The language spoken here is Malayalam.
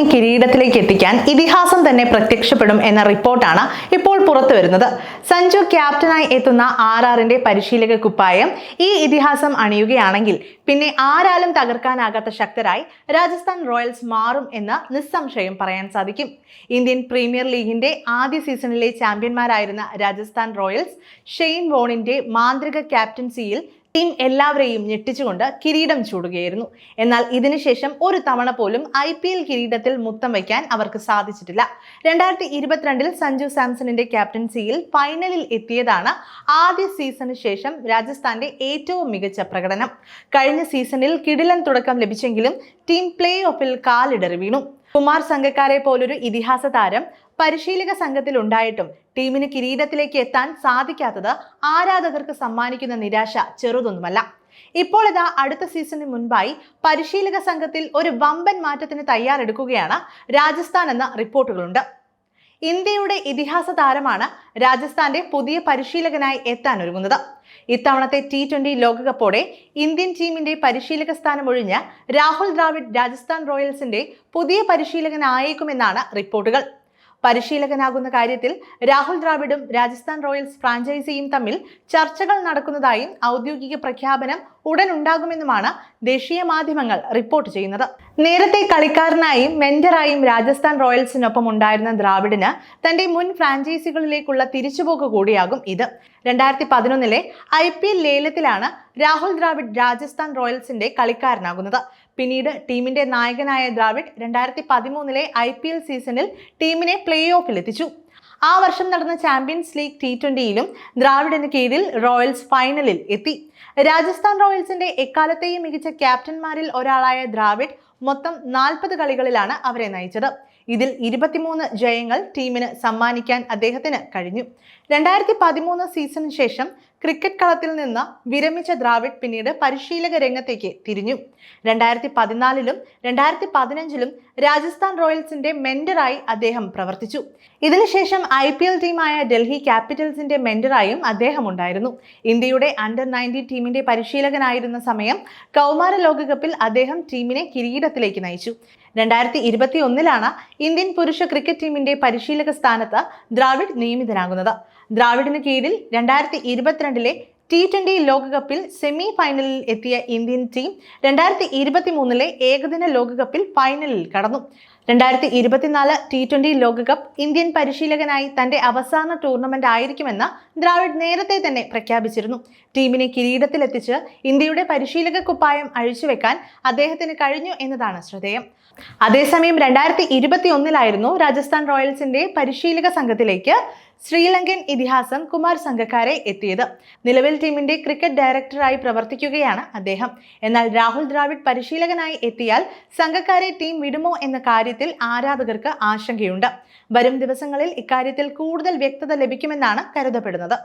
രാജസ്ഥാനെ കിരീടത്തിലേക്ക് എത്തിക്കാൻ ഇതിഹാസം തന്നെ പ്രത്യക്ഷപ്പെടും എന്ന റിപ്പോർട്ടാണ് ഇപ്പോൾ പുറത്തു വരുന്നത്. സഞ്ജു ക്യാപ്റ്റനായി എത്തുന്ന ആർ ആറിന്റെ പരിശീലക കുപ്പായം ഈ ഇതിഹാസം അണിയുകയാണെങ്കിൽ പിന്നെ ആരാലും തകർക്കാനാകാത്ത ശക്തരായി രാജസ്ഥാൻ റോയൽസ് മാറും എന്ന് നിസ്സംശയം പറയാൻ സാധിക്കും. ഇന്ത്യൻ പ്രീമിയർ ലീഗിന്റെ ആദ്യ സീസണിലെ ചാമ്പ്യന്മാരായിരുന്ന രാജസ്ഥാൻ റോയൽസ് ഷെയ്ൻ വോണിന്റെ മാന്ത്രിക ക്യാപ്റ്റൻസിയിൽ ടീം എല്ലാവരെയും ഞെട്ടിച്ചുകൊണ്ട് കിരീടം ചൂടുകയായിരുന്നു. എന്നാൽ ഇതിനുശേഷം ഒരു തവണ പോലും ഐ പി എൽ കിരീടത്തിൽ മുത്തം വയ്ക്കാൻ അവർക്ക് സാധിച്ചിട്ടില്ല. രണ്ടായിരത്തി ഇരുപത്തിരണ്ടിൽ സഞ്ജു സാംസണിന്റെ ക്യാപ്റ്റൻസിയിൽ ഫൈനലിൽ എത്തിയതാണ് ആദ്യ സീസണിന് ശേഷം രാജസ്ഥാന്റെ ഏറ്റവും മികച്ച പ്രകടനം. കഴിഞ്ഞ സീസണിൽ കിടിലൻ തുടക്കം ലഭിച്ചെങ്കിലും ടീം പ്ലേ ഓഫിൽ കാലിടറി വീണു. കുമാർ സംഘക്കാരെ പോലൊരു ഇതിഹാസ താരം പരിശീലക സംഘത്തിൽ ഉണ്ടായിട്ടും ടീമിന് കിരീടത്തിലേക്ക് എത്താൻ സാധിക്കാത്തത് ആരാധകർക്ക് സമ്മാനിക്കുന്ന നിരാശ ചെറുതൊന്നുമല്ല. ഇപ്പോൾ ഇതാ അടുത്ത സീസണിന് മുൻപായി പരിശീലക സംഘത്തിൽ ഒരു വമ്പൻ മാറ്റത്തിന് തയ്യാറെടുക്കുകയാണ് രാജസ്ഥാൻ എന്ന റിപ്പോർട്ടുകളുണ്ട്. ഇന്ത്യയുടെ ഇതിഹാസ താരമാണ് രാജസ്ഥാന്റെ പുതിയ പരിശീലകനായി എത്താൻ ഒരുങ്ങുന്നത്. ഇത്തവണത്തെ ടി ട്വന്റി ലോകകപ്പോടെ ഇന്ത്യൻ ടീമിന്റെ പരിശീലക സ്ഥാനം ഒഴിഞ്ഞ് രാഹുൽ ദ്രാവിഡ് രാജസ്ഥാൻ റോയൽസിന്റെ പുതിയ പരിശീലകനായേക്കുമെന്നാണ് റിപ്പോർട്ടുകൾ. പരിശീലകനാകുന്ന കാര്യത്തിൽ രാഹുൽ ദ്രാവിഡും രാജസ്ഥാൻ റോയൽസ് ഫ്രാഞ്ചൈസിയും തമ്മിൽ ചർച്ചകൾ നടക്കുന്നതായും ഔദ്യോഗിക പ്രഖ്യാപനം ഉടൻ ഉണ്ടാകുമെന്നുമാണ് ദേശീയ മാധ്യമങ്ങൾ റിപ്പോർട്ട് ചെയ്യുന്നത്. നേരത്തെ കളിക്കാരനായും മെന്ററായും രാജസ്ഥാൻ റോയൽസിനൊപ്പം ഉണ്ടായിരുന്ന ദ്രാവിഡിന് തന്റെ മുൻ ഫ്രാഞ്ചൈസികളിലേക്കുള്ള തിരിച്ചുപോക്ക് കൂടിയാകും ഇത്. രണ്ടായിരത്തി പതിനൊന്നിലെ ഐ പി എൽ ലേലത്തിലാണ് രാഹുൽ ദ്രാവിഡ് രാജസ്ഥാൻ റോയൽസിന്റെ കളിക്കാരനാകുന്നത്. പിന്നീട് ടീമിന്റെ നായകനായ ദ്രാവിഡ് രണ്ടായിരത്തി പതിമൂന്നിലെ ഐ പി എൽ സീസണിൽ ടീമിനെ പ്ലേ ഓഫിൽ എത്തിച്ചു. ആ വർഷം നടന്ന ചാമ്പ്യൻസ് ലീഗ് ടി ട്വന്റിയിലും ദ്രാവിഡിന് കീഴിൽ റോയൽസ് ഫൈനലിൽ എത്തി. രാജസ്ഥാൻ റോയൽസിന്റെ എക്കാലത്തെയും മികച്ച ക്യാപ്റ്റന്മാരിൽ ഒരാളായ ദ്രാവിഡ് മൊത്തം നാൽപ്പത് കളികളിലാണ് അവരെ നയിച്ചത്. ഇതിൽ ഇരുപത്തിമൂന്ന് ജയങ്ങൾ ടീമിന് സമ്മാനിക്കാൻ അദ്ദേഹത്തിന് കഴിഞ്ഞു. രണ്ടായിരത്തി പതിമൂന്ന് സീസണിന് ശേഷം ക്രിക്കറ്റ് കളത്തിൽ നിന്ന് വിരമിച്ച ദ്രാവിഡ് പിന്നീട് പരിശീലക രംഗത്തേക്ക് തിരിഞ്ഞു. രണ്ടായിരത്തി പതിനാലിലും രണ്ടായിരത്തി പതിനഞ്ചിലും രാജസ്ഥാൻ റോയൽസിന്റെ മെന്ററായി അദ്ദേഹം പ്രവർത്തിച്ചു. ഇതിനുശേഷം ഐ പി എൽ ടീമായ ഡൽഹി ക്യാപിറ്റൽസിന്റെ മെന്ററായും അദ്ദേഹം ഉണ്ടായിരുന്നു. ഇന്ത്യയുടെ അണ്ടർ നയന്റീൻ ടീമിന്റെ പരിശീലകനായിരുന്ന സമയം കൗമാര ലോകകപ്പിൽ അദ്ദേഹം ടീമിനെ കിരീടത്തിലേക്ക് നയിച്ചു. രണ്ടായിരത്തി ഇരുപത്തി ഒന്നിലാണ് ഇന്ത്യൻ പുരുഷ ക്രിക്കറ്റ് ടീമിന്റെ പരിശീലക സ്ഥാനത്ത് ദ്രാവിഡ് നിയമിതനാകുന്നത്. ദ്രാവിഡിന് കീഴിൽ രണ്ടായിരത്തി ഇരുപത്തിരണ്ടിലെ ടി ട്വന്റി ലോകകപ്പിൽ സെമി ഫൈനലിൽ എത്തിയ ഇന്ത്യൻ ടീം രണ്ടായിരത്തി ഇരുപത്തി മൂന്നിലെ ഏകദിന ലോകകപ്പിൽ ഫൈനലിൽ കടന്നു. രണ്ടായിരത്തി ഇരുപത്തിനാല് ടി ട്വന്റി ലോകകപ്പ് ഇന്ത്യൻ പരിശീലകനായി തന്റെ അവസാന ടൂർണമെന്റ് ആയിരിക്കുമെന്ന് ദ്രാവിഡ് നേരത്തെ തന്നെ പ്രഖ്യാപിച്ചിരുന്നു. ടീമിനെ കിരീടത്തിലെത്തിച്ച് ഇന്ത്യയുടെ പരിശീലക കുപ്പായം അഴിച്ചുവെക്കാൻ അദ്ദേഹത്തിന് കഴിഞ്ഞു എന്നതാണ് ശ്രദ്ധേയം. അതേസമയം രണ്ടായിരത്തി ഇരുപത്തി ഒന്നിലായിരുന്നു രാജസ്ഥാൻ റോയൽസിന്റെ പരിശീലക സംഘത്തിലേക്ക് ശ്രീലങ്കൻ ഇതിഹാസം കുമാർ സംഘക്കാരെ എത്തിയത്. നിലവിൽ ടീമിന്റെ ക്രിക്കറ്റ് ഡയറക്ടറായി പ്രവർത്തിക്കുകയാണ് അദ്ദേഹം. എന്നാൽ രാഹുൽ ദ്രാവിഡ് പരിശീലകനായി എത്തിയാൽ സംഘക്കാരെ ടീം വിടുമോ എന്ന കാര്യത്തിൽ ആരാധകർക്ക് ആശങ്കയുണ്ട്. വരും ദിവസങ്ങളിൽ ഇക്കാര്യത്തിൽ കൂടുതൽ വ്യക്തത ലഭിക്കുമെന്നാണ് കരുതപ്പെടുന്നത്.